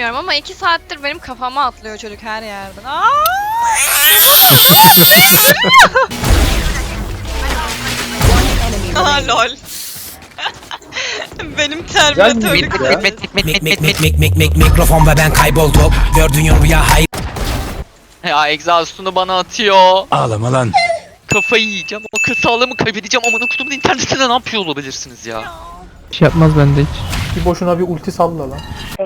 bilmiyorum ama iki saattir benim kafama atlıyor çocuk her yerden. Aa! Lol. benim terminatörlük. Mit mit mit mit mit mit mit Mik mik mik mikrofon ve ben kayboldum. Gördün ya rüya hayır. Ya egzastunu bana atıyor. Ağlama lan. Kafayı yiyeceğim. O kız sağlığımı kaybedeceğim. Amına kutumun internetinde ne yapıyor olabilirsiniz ya? Bir şey yapmaz bende hiç. Bir boşuna bir ulti salla lan.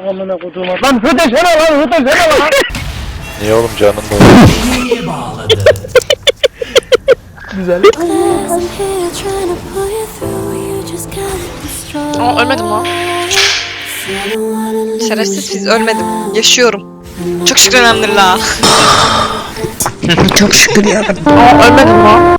Niye oğlum canın da Güzel. I'm here trying to pull you through. You just gotta be strong. Aa ölmedim lan. Şerefsiz siz ölmedim. Yaşıyorum. Çok şükür elhamdülillah. Çok şükür ya. Aa ölmedim lan.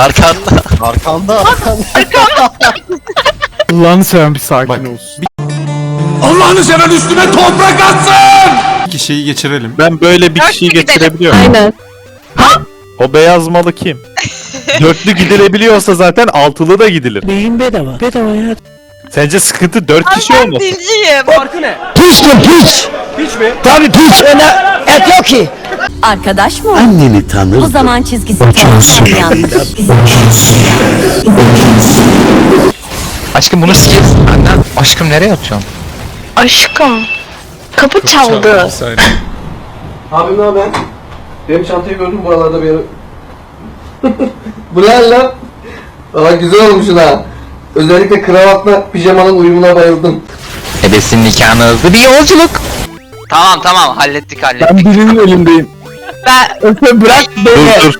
Arkanda. Arkanda. Allah'ını seven bir sakin olsun. Allah'ını seven üstüme toprak atsın. Bir kişiyi geçirelim. Ben böyle bir kişiyi gidelim. geçirebiliyorum. Aynen. O beyaz malı kim? Dörtlü gidilebiliyorsa zaten altılı da gidilir. Beyin bedava. Bedava ya. Sence sıkıntı dört kişi Ben olması? dilciyim. Piç mi piç? Piç mi? Tabii piç. Öyle et yok ki. Arkadaş mı? Anneni tanır. O zaman çizgisi tamamen yanlış. Aşkım bunu sikeyim. Benden. Aşkım nereye atıyorsun? Aşkım. Kapı çaldı. Bir saniye. Abi ne haber? Benim çantayı gördüm buralarda bir yere. Bu ne lan? Valla güzel olmuş ha. Özellikle kravatla pijamanın uyumuna bayıldım. Ebesin nikahına hızlı bir yolculuk. Tamam tamam hallettik hallettik. Ben birinin elindeyim. Ben Öpe bırak beni. Dur dur.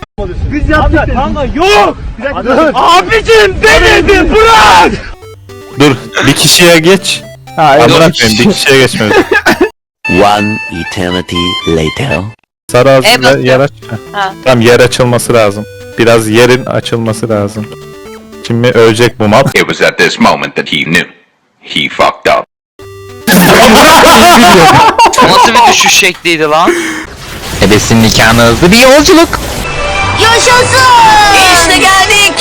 Dur bir kişiye geç. Ha, Amına koyayım bir kişiye geçmedi. One eternity later. Sarı ağzında Evet. yer aç. Ha. Tam yer açılması lazım. Biraz yerin açılması lazım. Şimdi ölecek bu mal. It was at this moment that he knew. He fucked up. Nasıl bir düşüş şekliydi lan? Ebesin nikahına hızlı bir yolculuk. Yaşasın! İşte geldik.